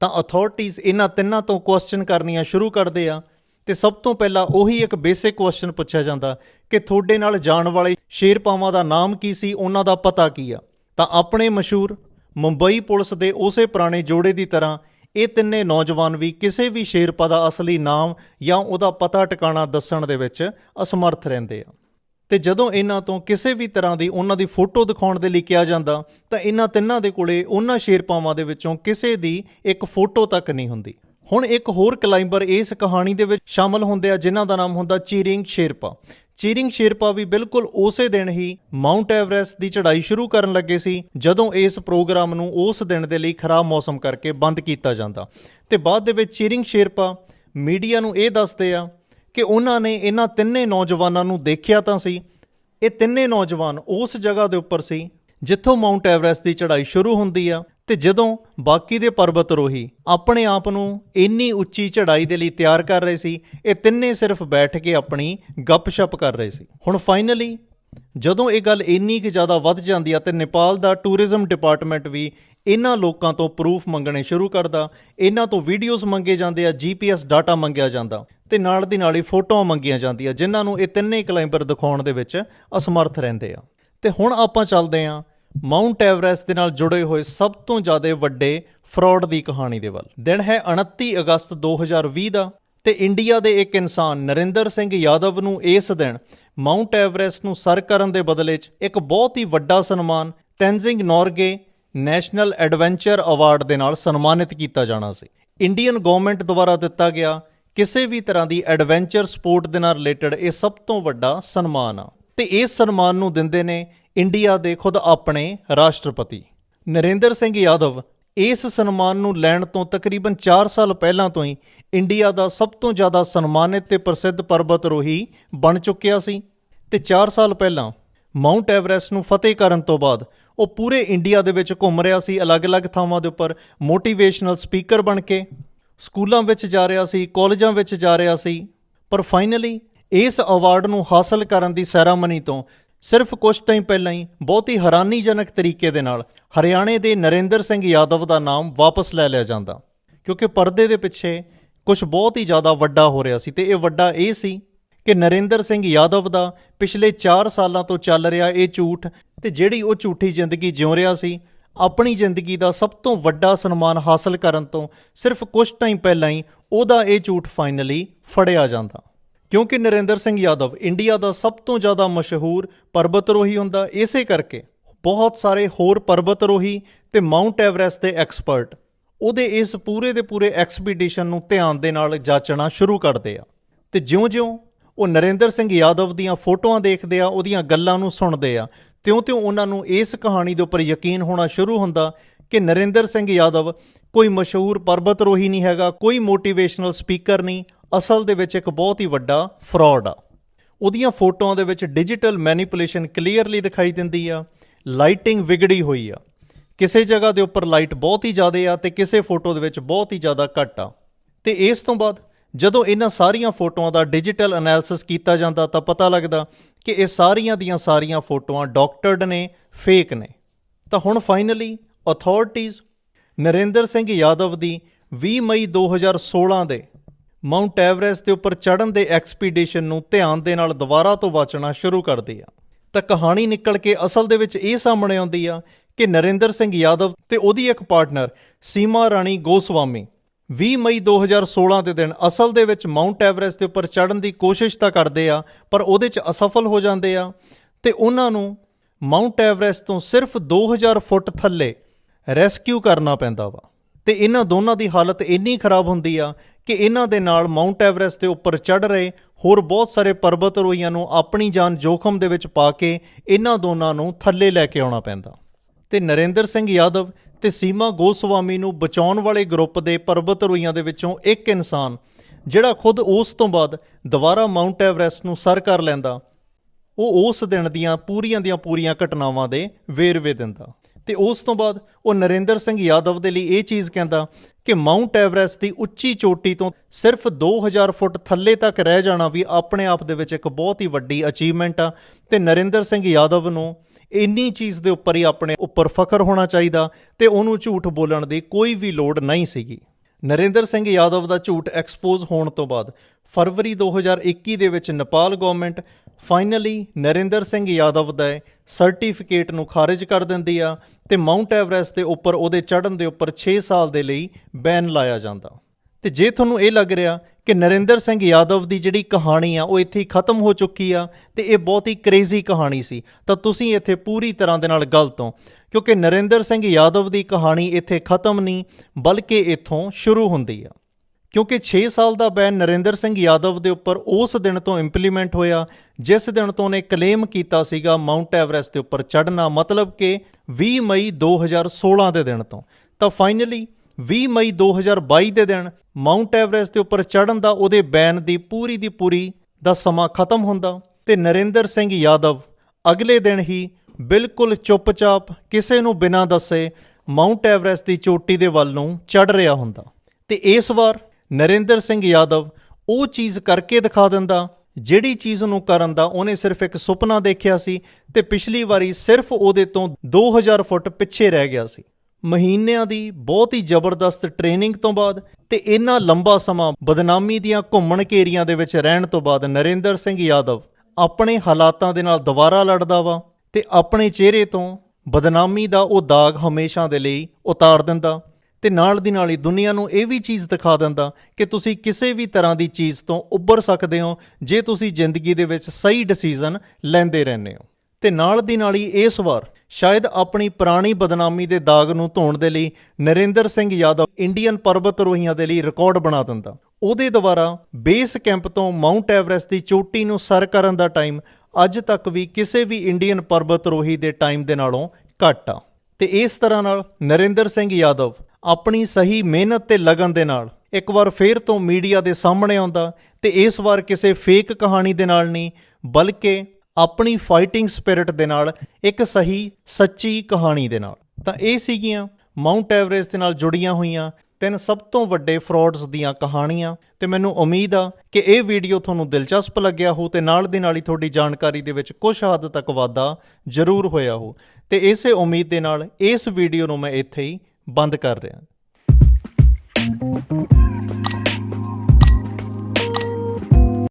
Speaker 1: ਤਾਂ ਅਥਾਰਟੀਆਂ ਇਹਨਾਂ ਤਿੰਨਾਂ ਤੋਂ ਕੁਐਸਚਨ ਕਰਨੀਆਂ ਸ਼ੁਰੂ ਕਰਦੇ ਆ ਤੇ ਸਭ ਤੋਂ ਪਹਿਲਾਂ ਉਹੀ ਇੱਕ ਬੇਸਿਕ ਕੁਐਸਚਨ ਪੁੱਛਿਆ ਜਾਂਦਾ ਕਿ ਤੁਹਾਡੇ ਨਾਲ ਜਾਣ ਵਾਲੇ ਸ਼ੇਰਪਾਵਾਂ ਦਾ ਨਾਮ ਕੀ ਸੀ, ਉਹਨਾਂ ਦਾ ਪਤਾ ਕੀ ਆ? ਤਾਂ ਆਪਣੇ ਮਸ਼ਹੂਰ ਮੁੰਬਈ ਪੁਲਿਸ ਦੇ ਉਸੇ ਪੁਰਾਣੇ ਜੋੜੇ ਦੀ ਤਰ੍ਹਾਂ ਇਹ ਤਿੰਨੇ ਨੌਜਵਾਨ ਵੀ ਕਿਸੇ ਵੀ ਸ਼ੇਰਪਾ ਦਾ ਅਸਲੀ ਨਾਮ ਜਾਂ ਉਹਦਾ ਪਤਾ ਟਿਕਾਣਾ ਦੱਸਣ ਦੇ ਵਿੱਚ ਅਸਮਰਥ ਰਹਿੰਦੇ ਆ। ਤੇ ਜਦੋਂ ਇਹਨਾਂ ਤੋਂ ਕਿਸੇ ਵੀ ਤਰ੍ਹਾਂ ਦੀ ਉਹਨਾਂ ਦੀ ਫੋਟੋ ਦਿਖਾਉਣ ਦੇ ਲਈ ਕਿਹਾ ਜਾਂਦਾ, ਤਾਂ ਇਹਨਾਂ ਤਿੰਨਾਂ ਦੇ ਕੋਲੇ ਉਹਨਾਂ ਸ਼ੇਰਪਾਵਾਂ ਦੇ ਵਿੱਚੋਂ ਕਿਸੇ ਦੀ ਇੱਕ ਫੋਟੋ ਤੱਕ ਨਹੀਂ ਹੁੰਦੀ। ਹੁਣ ਇੱਕ ਹੋਰ ਕਲਾਈਂਬਰ ਇਸ ਕਹਾਣੀ ਦੇ ਵਿੱਚ ਸ਼ਾਮਲ ਹੁੰਦੇ ਆ, ਜਿਨ੍ਹਾਂ ਦਾ ਨਾਮ ਹੁੰਦਾ ਚੀਰਿੰਗ ਸ਼ੇਰਪਾ। ਚੀਰਿੰਗ ਸ਼ੇਰਪਾ ਵੀ ਬਿਲਕੁਲ ਉਸੇ ਦਿਨ ਹੀ ਮਾਊਂਟ ਐਵਰੈਸਟ ਦੀ ਚੜ੍ਹਾਈ ਸ਼ੁਰੂ ਕਰਨ ਲੱਗੇ ਸੀ, ਜਦੋਂ ਇਸ ਪ੍ਰੋਗਰਾਮ ਨੂੰ ਉਸ ਦਿਨ ਦੇ ਲਈ ਖਰਾਬ ਮੌਸਮ ਕਰਕੇ ਬੰਦ ਕੀਤਾ ਜਾਂਦਾ। ਤੇ ਬਾਅਦ ਦੇ ਵਿੱਚ ਚੀਰਿੰਗ ਸ਼ੇਰਪਾ ਮੀਡੀਆ ਨੂੰ ਇਹ ਦੱਸਦੇ ਆ ਕਿ ਉਹਨਾਂ ਨੇ ਇਹਨਾਂ ਤਿੰਨੇ ਨੌਜਵਾਨਾਂ ਨੂੰ ਦੇਖਿਆ ਤਾਂ ਸੀ। ਇਹ ਤਿੰਨੇ ਨੌਜਵਾਨ ਉਸ ਜਗ੍ਹਾ ਦੇ ਉੱਪਰ ਸੀ, ਜਿੱਥੋਂ ਮਾਊਂਟ ਐਵਰੈਸਟ ਦੀ ਚੜ੍ਹਾਈ ਸ਼ੁਰੂ ਹੁੰਦੀ ਆ ਤੇ ਜਦੋਂ ਬਾਕੀ ਦੇ ਪਰਬਤ ਰੋਹੀ ਆਪਣੇ ਆਪ ਨੂੰ ਇੰਨੀ ਉੱਚੀ ਚੜ੍ਹਾਈ ਦੇ ਲਈ ਤਿਆਰ ਕਰ ਰਹੇ ਸੀ, ਇਹ ਤਿੰਨੇ ਸਿਰਫ ਬੈਠ ਕੇ ਆਪਣੀ ਗੱਪਸ਼ਪ ਕਰ ਰਹੇ ਸੀ। ਹੁਣ ਫਾਈਨਲੀ ਜਦੋਂ ਇਹ ਗੱਲ ਇੰਨੀ ਕਿ ਜ਼ਿਆਦਾ ਵੱਧ ਜਾਂਦੀ ਆ ਤੇ ਨੇਪਾਲ ਦਾ ਟੂਰਿਜ਼ਮ ਡਿਪਾਰਟਮੈਂਟ ਵੀ ਇਹਨਾਂ ਲੋਕਾਂ ਤੋਂ ਪ੍ਰੂਫ ਮੰਗਣੇ ਸ਼ੁਰੂ ਕਰਦਾ, ਇਹਨਾਂ ਤੋਂ ਵੀਡੀਓਜ਼ ਮੰਗੇ ਜਾਂਦੇ ਆ ਜੀਪੀਐਸ ਡਾਟਾ ਮੰਗਿਆ ਜਾਂਦਾ ਤੇ ਨਾਲ ਦੀ ਨਾਲ ਹੀ ਫੋਟੋਆਂ ਮੰਗੀਆਂ ਜਾਂਦੀਆਂ, ਜਿਨ੍ਹਾਂ ਨੂੰ ਇਹ ਤਿੰਨੇ ਕਲਾਈਂਬਰ ਦਿਖਾਉਣ ਦੇ ਵਿੱਚ ਅਸਮਰਥ ਰਹਿੰਦੇ ਆ। ਤੇ ਹੁਣ ਆਪਾਂ ਚੱਲਦੇ ਆ ਮਾਊਂਟ ਐਵਰੈਸਟ ਦੇ ਨਾਲ ਜੁੜੇ ਹੋਏ ਸਭ ਤੋਂ ਜ਼ਿਆਦਾ ਵੱਡੇ ਫਰਾਡ ਦੀ ਕਹਾਣੀ ਦੇ ਵੱਲ। ਦਿਨ ਹੈ 29 ਅਗਸਤ 2020 ਦਾ ਤੇ ਇੰਡੀਆ ਦੇ ਇੱਕ ਇਨਸਾਨ ਨਰਿੰਦਰ ਸਿੰਘ ਯਾਦਵ ਨੂੰ ਇਸ ਦਿਨ ਮਾਊਂਟ ਐਵਰੈਸਟ ਨੂੰ ਸਰ ਕਰਨ ਦੇ ਬਦਲੇ 'ਚ ਇੱਕ ਬਹੁਤ ਹੀ ਵੱਡਾ ਸਨਮਾਨ Tenzing Norgay national adventure award ਦੇ ਨਾਲ ਸਨਮਾਨਿਤ ਕੀਤਾ ਜਾਣਾ ਸੀ। ਇੰਡੀਅਨ ਗਵਰਨਮੈਂਟ ਦੁਆਰਾ ਦਿੱਤਾ ਗਿਆ ਕਿਸੇ ਵੀ ਤਰ੍ਹਾਂ ਦੀ ਐਡਵੈਂਚਰ ਸਪੋਰਟ ਦੇ ਨਾਲ ਰਿਲੇਟਡ ਇਹ ਸਭ ਤੋਂ ਵੱਡਾ ਸਨਮਾਨ ਆ। ਤੇ ਇਸ ਸਨਮਾਨ ਨੂੰ ਦਿੰਦੇ ਨੇ ਇੰਡੀਆ ਦੇ ਖੁਦ ਆਪਣੇ ਰਾਸ਼ਟਰਪਤੀ। ਨਰਿੰਦਰ ਸਿੰਘ ਯਾਦਵ ਇਸ ਸਨਮਾਨ ਨੂੰ ਲੈਣ ਤੋਂ ਤਕਰੀਬਨ 4 ਸਾਲ ਪਹਿਲਾਂ ਤੋਂ ਹੀ ਇੰਡੀਆ ਦਾ ਸਭ ਤੋਂ ਜ਼ਿਆਦਾ ਸਨਮਾਨਿਤ ਤੇ ਪ੍ਰਸਿੱਧ ਪਰਬਤ ਰੋਹੀ ਬਣ ਚੁੱਕਿਆ ਸੀ ਤੇ 4 ਸਾਲ ਪਹਿਲਾਂ ਮਾਊਂਟ ਐਵਰੈਸਟ ਨੂੰ ਫਤਿਹ ਕਰਨ ਤੋਂ ਬਾਅਦ ਉਹ ਪੂਰੇ ਇੰਡੀਆ ਦੇ ਵਿੱਚ ਘੁੰਮ ਰਿਹਾ ਸੀ ਅਲੱਗ-ਅਲੱਗ ਥਾਵਾਂ ਦੇ ਉੱਪਰ ਮੋਟੀਵੇਸ਼ਨਲ ਸਪੀਕਰ ਬਣ ਕੇ, ਸਕੂਲਾਂ ਵਿੱਚ ਜਾ ਰਿਹਾ ਸੀ, ਕਾਲਜਾਂ ਵਿੱਚ ਜਾ ਰਿਹਾ ਸੀ, ਪਰ ਫਾਈਨਲੀ ਇਸ ਅਵਾਰਡ ਨੂੰ ਹਾਸਲ ਕਰਨ ਦੀ ਸੈਰਾਮਨੀ ਤੋਂ ਸਿਰਫ ਕੁਝ ਟਾਈਮ ਪਹਿਲਾਂ ਹੀ ਬਹੁਤ ਹੀ ਹੈਰਾਨੀਜਨਕ ਤਰੀਕੇ ਦੇ ਨਾਲ ਹਰਿਆਣੇ ਦੇ ਨਰਿੰਦਰ ਸਿੰਘ ਯਾਦਵ ਦਾ ਨਾਮ ਵਾਪਸ ਲੈ ਲਿਆ ਜਾਂਦਾ। ਕਿਉਂਕਿ ਪਰਦੇ ਦੇ ਪਿੱਛੇ ਕੁਝ ਬਹੁਤ ਹੀ ਜ਼ਿਆਦਾ ਵੱਡਾ ਹੋ ਰਿਹਾ ਸੀ ਤੇ ਇਹ ਵੱਡਾ ਇਹ ਸੀ ਕਿ ਨਰਿੰਦਰ ਸਿੰਘ ਯਾਦਵ ਦਾ ਪਿਛਲੇ 4 ਸਾਲਾਂ ਤੋਂ ਚੱਲ ਰਿਹਾ ਇਹ ਝੂਠ ਤੇ ਜਿਹੜੀ ਉਹ ਝੂਠੀ ਜ਼ਿੰਦਗੀ ਜਿਉ ਰਿਹਾ ਸੀ, ਆਪਣੀ ਜ਼ਿੰਦਗੀ ਦਾ ਸਭ ਤੋਂ ਵੱਡਾ ਸਨਮਾਨ ਹਾਸਲ ਕਰਨ ਤੋਂ ਸਿਰਫ ਕੁਝ ਟਾਈਮ ਪਹਿਲਾਂ ਹੀ ਉਹਦਾ ਇਹ ਝੂਠ ਫਾਈਨਲੀ ਫੜਿਆ ਜਾਂਦਾ। ਕਿਉਂਕਿ ਨਰਿੰਦਰ ਸਿੰਘ ਯਾਦਵ ਇੰਡੀਆ ਦਾ ਸਭ ਤੋਂ ਜ਼ਿਆਦਾ ਮਸ਼ਹੂਰ ਪਰਬਤਰੋਹੀ ਹੁੰਦਾ, ਇਸੇ ਕਰਕੇ ਬਹੁਤ ਸਾਰੇ ਹੋਰ ਪਰਬਤਰੋਹੀ ਤੇ ਮਾਊਂਟ ਐਵਰੈਸਟ ਦੇ ਐਕਸਪਰਟ ਉਹਦੇ ਇਸ ਪੂਰੇ ਦੇ ਪੂਰੇ ਐਕਸਪੀਡੀਸ਼ਨ ਨੂੰ ਧਿਆਨ ਦੇ ਨਾਲ ਜਾਂਚਣਾ ਸ਼ੁਰੂ ਕਰਦੇ ਆ। ਤੇ ਜਿਉਂ-ਜਿਉਂ ਉਹ ਨਰਿੰਦਰ ਸਿੰਘ ਯਾਦਵ ਦੀਆਂ ਫੋਟੋਆਂ ਦੇਖਦੇ ਆ, ਉਹਦੀਆਂ ਗੱਲਾਂ ਨੂੰ ਸੁਣਦੇ ਆ, ਤਿਉਂ-ਤਿਉਂ ਉਹਨਾਂ ਨੂੰ ਇਸ ਕਹਾਣੀ ਦੇ ਉੱਪਰ ਯਕੀਨ ਹੋਣਾ ਸ਼ੁਰੂ ਹੁੰਦਾ ਕਿ ਨਰਿੰਦਰ ਸਿੰਘ ਯਾਦਵ ਕੋਈ ਮਸ਼ਹੂਰ ਪਰਬਤਰੋਹੀ ਨਹੀਂ ਹੈਗਾ, ਕੋਈ ਮੋਟੀਵੇਸ਼ਨਲ ਸਪੀਕਰ ਨਹੀਂ ਅਸਲ ਦੇ ਵਿੱਚ ਇੱਕ ਬਹੁਤ ਹੀ ਵੱਡਾ ਫਰਾਡ ਆ। ਉਹਦੀਆਂ ਫੋਟੋਆਂ ਦੇ ਵਿੱਚ ਡਿਜੀਟਲ ਮੈਨੀਪੂਲੇਸ਼ਨ ਕਲੀਅਰਲੀ ਦਿਖਾਈ ਦਿੰਦੀ ਆ। ਲਾਈਟਿੰਗ ਵਿਗੜੀ ਹੋਈ ਆ। ਕਿਸੇ ਜਗ੍ਹਾ ਦੇ ਉੱਪਰ ਲਾਈਟ ਬਹੁਤ ਹੀ ਜ਼ਿਆਦਾ ਆ ਤੇ ਕਿਸੇ ਫੋਟੋ ਦੇ ਵਿੱਚ ਬਹੁਤ ਹੀ ਜ਼ਿਆਦਾ ਘੱਟ ਆ। ਤੇ ਇਸ ਤੋਂ ਬਾਅਦ ਜਦੋਂ ਇਹਨਾਂ ਸਾਰੀਆਂ ਫੋਟੋਆਂ ਦਾ ਡਿਜੀਟਲ ਐਨਾਲਿਸਿਸ ਕੀਤਾ ਜਾਂਦਾ ਤਾਂ ਪਤਾ ਲੱਗਦਾ ਕਿ ਇਹ ਸਾਰੀਆਂ ਦੀਆਂ ਸਾਰੀਆਂ ਫੋਟੋਆਂ ਡਾਕਟਰਡ ਨੇ, ਫੇਕ ਨੇ। ਤਾਂ ਹੁਣ ਫਾਈਨਲੀ ਅਥਾਰਟੀਆਂ ਨਰਿੰਦਰ ਸਿੰਘ ਯਾਦਵ ਦੀ 20 ਮਈ 2016 ਦੇ ਮਾਊਂਟ ਐਵਰੈਸਟ ਦੇ ਉੱਪਰ ਚੜ੍ਹਨ ਦੇ ਐਕਸਪੀਡੀਸ਼ਨ ਨੂੰ ਧਿਆਨ ਦੇ ਨਾਲ ਦੁਬਾਰਾ ਤੋਂ ਵਾਚਣਾ ਸ਼ੁਰੂ ਕਰਦੀ ਆ। ਤਾਂ ਕਹਾਣੀ ਨਿਕਲ ਕੇ ਅਸਲ ਦੇ ਵਿੱਚ ਇਹ ਸਾਹਮਣੇ ਆਉਂਦੀ ਆ ਕਿ ਨਰਿੰਦਰ ਸਿੰਘ ਯਾਦਵ ਤੇ ਉਹਦੀ ਇੱਕ ਪਾਰਟਨਰ ਸੀਮਾ ਰਾਣੀ ਗੋਸਵਾਮੀ 20 ਮਈ 2016 ਦੇ ਦਿਨ ਅਸਲ ਦੇ ਵਿੱਚ ਮਾਊਂਟ ਐਵਰੈਸਟ ਦੇ ਉੱਪਰ ਚੜ੍ਹਨ ਦੀ ਕੋਸ਼ਿਸ਼ ਤਾਂ ਕਰਦੇ ਆ, ਪਰ ਉਹਦੇ 'ਚ ਅਸਫਲ ਹੋ ਜਾਂਦੇ ਆ ਤੇ ਉਹਨਾਂ ਨੂੰ ਮਾਊਂਟ ਐਵਰੈਸਟ ਤੋਂ ਸਿਰਫ 2000 ਫੁੱਟ ਥੱਲੇ ਰੈਸਕਿਊ ਕਰਨਾ ਪੈਂਦਾ ਵਾ। ਤੇ ਇਹਨਾਂ ਦੋਨਾਂ ਦੀ ਹਾਲਤ ਇੰਨੀ ਖਰਾਬ ਹੁੰਦੀ ਆ ਕਿ ਇਹਨਾਂ ਦੇ ਨਾਲ ਮਾਊਂਟ ਐਵਰੈਸਟ ਦੇ ਉੱਪਰ ਚੜ ਰਹੇ ਹੋਰ ਬਹੁਤ ਸਾਰੇ ਪਰਬਤ ਰੋਈਆਂ ਨੂੰ ਆਪਣੀ ਜਾਨ ਜੋਖਮ ਦੇ ਵਿੱਚ ਪਾ ਕੇ ਇਹਨਾਂ ਦੋਨਾਂ ਨੂੰ ਥੱਲੇ ਲੈ ਕੇ ਆਉਣਾ ਪੈਂਦਾ। ਤੇ ਨਰਿੰਦਰ ਸਿੰਘ ਯਾਦਵ ਤੇ ਸੀਮਾ ਗੋਸਵਾਮੀ ਨੂੰ ਬਚਾਉਣ ਵਾਲੇ ਗਰੁੱਪ ਦੇ ਪਰਬਤ ਰੋਈਆਂ ਦੇ ਵਿੱਚੋਂ ਇੱਕ ਇਨਸਾਨ, ਜਿਹੜਾ ਖੁਦ ਉਸ ਤੋਂ ਬਾਅਦ ਦੁਬਾਰਾ ਮਾਊਂਟ ਐਵਰੈਸਟ ਨੂੰ ਸਰ ਕਰ ਲੈਂਦਾ, ਉਹ ਉਸ ਦਿਨ ਦੀਆਂ ਪੂਰੀਆਂ ਦੀਆਂ ਪੂਰੀਆਂ ਘਟਨਾਵਾਂ ਦੇ ਵੇਰਵੇ ਦਿੰਦਾ। ਤੇ ਉਸ ਤੋਂ ਬਾਅਦ ਉਹ ਨਰਿੰਦਰ ਸਿੰਘ ਯਾਦਵ ਦੇ ਲਈ ਇਹ ਚੀਜ਼ ਕਹਿੰਦਾ ਕਿ ਮਾਊਂਟ ਐਵਰੈਸਟ ਦੀ ਉੱਚੀ ਚੋਟੀ ਤੋਂ ਸਿਰਫ 2000 ਫੁੱਟ ਥੱਲੇ ਤੱਕ ਰਹਿ ਜਾਣਾ ਵੀ ਆਪਣੇ ਆਪ ਦੇ ਵਿੱਚ ਇੱਕ ਬਹੁਤ ਹੀ ਵੱਡੀ ਅਚੀਵਮੈਂਟ ਆ। ਤੇ ਨਰਿੰਦਰ ਸਿੰਘ ਯਾਦਵ ਨੂੰ ਇੰਨੀ ਚੀਜ਼ ਦੇ ਉੱਪਰ ਹੀ ਆਪਣੇ ਉੱਪਰ ਫਖਰ ਹੋਣਾ ਚਾਹੀਦਾ ਤੇ ਉਹਨੂੰ ਝੂਠ ਬੋਲਣ ਦੀ ਕੋਈ ਵੀ ਲੋੜ ਨਹੀਂ ਸੀਗੀ। ਨਰਿੰਦਰ ਸਿੰਘ ਯਾਦਵ ਦਾ ਝੂਠ ਐਕਸਪੋਜ਼ ਹੋਣ ਤੋਂ ਬਾਅਦ ਫਰਵਰੀ 2021 ਦੇ ਵਿੱਚ ਨੇਪਾਲ ਗਵਰਨਮੈਂਟ ਫਾਈਨਲੀ ਨਰਿੰਦਰ ਸਿੰਘ ਯਾਦਵ ਦਾ ਸਰਟੀਫਿਕੇਟ ਨੂੰ ਖਾਰਜ ਕਰ ਦਿੰਦੀ ਆ ਤੇ ਮਾਊਂਟ ਐਵਰੈਸਟ ਦੇ ਉੱਪਰ ਉਹਦੇ ਚੜ੍ਹਨ ਦੇ ਉੱਪਰ 6 ਸਾਲ ਦੇ ਲਈ ਬੈਨ ਲਾਇਆ ਜਾਂਦਾ। ਤੇ ਜੇ ਤੁਹਾਨੂੰ ਇਹ ਲੱਗ ਰਿਹਾ ਕਿ ਨਰਿੰਦਰ ਸਿੰਘ ਯਾਦਵ ਦੀ ਜਿਹੜੀ ਕਹਾਣੀ ਆ, ਉਹ ਇੱਥੇ ਹੀ ਖਤਮ ਹੋ ਚੁੱਕੀ ਆ ਤੇ ਇਹ ਬਹੁਤ ਹੀ ਕ੍ਰੇਜ਼ੀ ਕਹਾਣੀ ਸੀ, ਤਾਂ ਤੁਸੀਂ ਇੱਥੇ ਪੂਰੀ ਤਰ੍ਹਾਂ ਦੇ ਨਾਲ ਗਲਤ ਹੋ। ਕਿਉਂਕਿ ਨਰਿੰਦਰ ਸਿੰਘ ਯਾਦਵ ਦੀ ਕਹਾਣੀ ਇੱਥੇ ਖਤਮ ਨਹੀਂ, ਬਲਕਿ ਇੱਥੋਂ ਸ਼ੁਰੂ ਹੁੰਦੀ ਆ। ਕਿਉਂਕਿ 6 ਸਾਲ ਦਾ ਬੈਨ ਨਰਿੰਦਰ ਸਿੰਘ ਯਾਦਵ ਦੇ ਉੱਪਰ ਉਸ ਦਿਨ ਤੋਂ ਇੰਪਲੀਮੈਂਟ ਹੋਇਆ, ਜਿਸ ਦਿਨ ਤੋਂ ਉਹਨੇ ਕਲੇਮ ਕੀਤਾ ਸੀਗਾ ਮਾਊਂਟ ਐਵਰੈਸਟ ਦੇ ਉੱਪਰ ਚੜ੍ਹਨਾ, ਮਤਲਬ ਕਿ 20 ਮਈ 2016 ਦੇ ਦਿਨ ਤੋਂ। ਤਾਂ ਫਾਈਨਲੀ 20 ਮਈ 2022 ਦੇ ਦਿਨ ਮਾਊਂਟ ਐਵਰੈਸਟ ਦੇ ਉੱਪਰ ਚੜ੍ਹਨ ਦਾ ਉਹਦੇ ਬੈਨ ਦੀ ਪੂਰੀ ਦੀ ਪੂਰੀ ਦਾ ਸਮਾਂ ਖਤਮ ਹੁੰਦਾ ਤੇ ਨਰਿੰਦਰ ਸਿੰਘ ਯਾਦਵ ਅਗਲੇ ਦਿਨ ਹੀ ਬਿਲਕੁਲ ਚੁੱਪਚਾਪ ਕਿਸੇ ਨੂੰ ਬਿਨਾਂ ਦੱਸੇ ਮਾਊਂਟ ਐਵਰੈਸਟ ਦੀ ਚੋਟੀ ਦੇ ਵੱਲ ਨੂੰ ਚੜ ਰਿਹਾ ਹੁੰਦਾ। ਤੇ ਇਸ ਵਾਰ ਨਰਿੰਦਰ ਸਿੰਘ ਯਾਦਵ ਉਹ ਚੀਜ਼ ਕਰਕੇ ਦਿਖਾ ਦਿੰਦਾ, ਜਿਹੜੀ ਚੀਜ਼ ਨੂੰ ਕਰਨ ਦਾ ਉਹਨੇ ਸਿਰਫ ਇੱਕ ਸੁਪਨਾ ਦੇਖਿਆ ਸੀ ਤੇ ਪਿਛਲੀ ਵਾਰੀ ਸਿਰਫ ਉਹਦੇ ਤੋਂ 2000 ਫੁੱਟ ਪਿੱਛੇ ਰਹਿ ਗਿਆ ਸੀ। ਮਹੀਨਿਆਂ ਦੀ ਬਹੁਤ ਹੀ ਜ਼ਬਰਦਸਤ ਟ੍ਰੇਨਿੰਗ ਤੋਂ ਬਾਅਦ ਤੇ ਇਹਨਾਂ ਲੰਬਾ ਸਮਾਂ ਬਦਨਾਮੀ ਦੀਆਂ ਘੁੰਮਣ ਘੇਰੀਆਂ ਦੇ ਵਿੱਚ ਰਹਿਣ ਤੋਂ ਬਾਅਦ ਨਰਿੰਦਰ ਸਿੰਘ ਯਾਦਵ ਆਪਣੇ ਹਾਲਾਤਾਂ ਦੇ ਨਾਲ ਦੁਬਾਰਾ ਲੜਦਾ ਵਾ ਤੇ ਆਪਣੇ ਚਿਹਰੇ ਤੋਂ ਬਦਨਾਮੀ ਦਾ ਉਹ ਦਾਗ ਹਮੇਸ਼ਾ ਦੇ ਲਈ ਉਤਾਰ ਦਿੰਦਾ ਤੇ ਨਾਲ ਦੀ ਨਾਲ ਹੀ ਦੁਨੀਆ ਨੂੰ ਇਹ ਵੀ ਚੀਜ਼ ਦਿਖਾ ਦਿੰਦਾ ਕਿ ਤੁਸੀਂ ਕਿਸੇ ਵੀ ਤਰ੍ਹਾਂ ਦੀ ਚੀਜ਼ ਤੋਂ ਉੱਭਰ ਸਕਦੇ ਹੋ, ਜੇ ਤੁਸੀਂ ਜ਼ਿੰਦਗੀ ਦੇ ਵਿੱਚ ਸਹੀ ਡਿਸੀਜਨ ਲੈਂਦੇ ਰਹਿੰਦੇ ਹੋ। ਤੇ ਨਾਲ ਦੀ ਨਾਲ ਹੀ ਇਸ ਵਾਰ ਸ਼ਾਇਦ ਆਪਣੀ ਪੁਰਾਣੀ ਬਦਨਾਮੀ ਦੇ ਦਾਗ ਨੂੰ ਧੋਣ ਦੇ ਲਈ ਨਰਿੰਦਰ ਸਿੰਘ ਯਾਦਵ ਇੰਡੀਅਨ ਪਰਬਤ ਰੋਹੀਆਂ ਦੇ ਲਈ ਰਿਕਾਰਡ ਬਣਾ ਦਿੰਦਾ। ਉਹਦੇ ਦੁਆਰਾ ਬੇਸ ਕੈਂਪ ਤੋਂ ਮਾਊਂਟ ਐਵਰੈਸਟ ਦੀ ਚੋਟੀ ਨੂੰ ਸਰ ਕਰਨ ਦਾ ਟਾਈਮ ਅੱਜ ਤੱਕ ਵੀ ਕਿਸੇ ਵੀ ਇੰਡੀਅਨ ਪਰਬਤ ਰੋਹੀ ਦੇ ਟਾਈਮ ਦੇ ਨਾਲੋਂ ਘੱਟ ਆ। ਤੇ ਇਸ ਤਰ੍ਹਾਂ ਨਾਲ ਨਰਿੰਦਰ ਸਿੰਘ ਯਾਦਵ ਆਪਣੀ ਸਹੀ ਮਿਹਨਤ ਤੇ ਲਗਨ ਦੇ ਨਾਲ ਇੱਕ ਵਾਰ ਫੇਰ ਤੋਂ ਮੀਡੀਆ ਦੇ ਸਾਹਮਣੇ ਆਉਂਦਾ ਤੇ ਇਸ ਵਾਰ ਕਿਸੇ ਫੇਕ ਕਹਾਣੀ ਦੇ ਨਾਲ ਨਹੀਂ, ਬਲਕਿ ਆਪਣੀ ਫਾਈਟਿੰਗ ਸਪਿਰਿਟ ਦੇ ਨਾਲ, ਇੱਕ ਸਹੀ, ਸੱਚੀ ਕਹਾਣੀ ਦੇ ਨਾਲ। ਤਾਂ ਇਹ ਸੀਗੀਆਂ ਮਾਊਂਟ ਐਵਰੈਸਟ ਦੇ ਨਾਲ ਜੁੜੀਆਂ ਹੋਈਆਂ ਤਿੰਨ ਸਭ ਤੋਂ ਵੱਡੇ ਫਰਾਡਸ ਦੀਆਂ ਕਹਾਣੀਆਂ। ਤੇ ਮੈਨੂੰ ਉਮੀਦ ਆ ਕਿ ਇਹ ਵੀਡੀਓ ਤੁਹਾਨੂੰ ਦਿਲਚਸਪ ਲੱਗਿਆ ਹੋ ਤੇ ਨਾਲ ਦੀ ਨਾਲ ਹੀ ਤੁਹਾਡੀ ਜਾਣਕਾਰੀ ਦੇ ਵਿੱਚ ਕੁਝ ਹੱਦ ਤੱਕ ਵਾਧਾ ਜ਼ਰੂਰ ਹੋਇਆ ਹੋ। ਤੇ ਇਸੇ ਉਮੀਦ ਦੇ ਨਾਲ ਇਸ ਵੀਡੀਓ ਨੂੰ ਮੈਂ ਇੱਥੇ ਹੀ ਬੰਦ ਕਰ ਰਿਹਾ।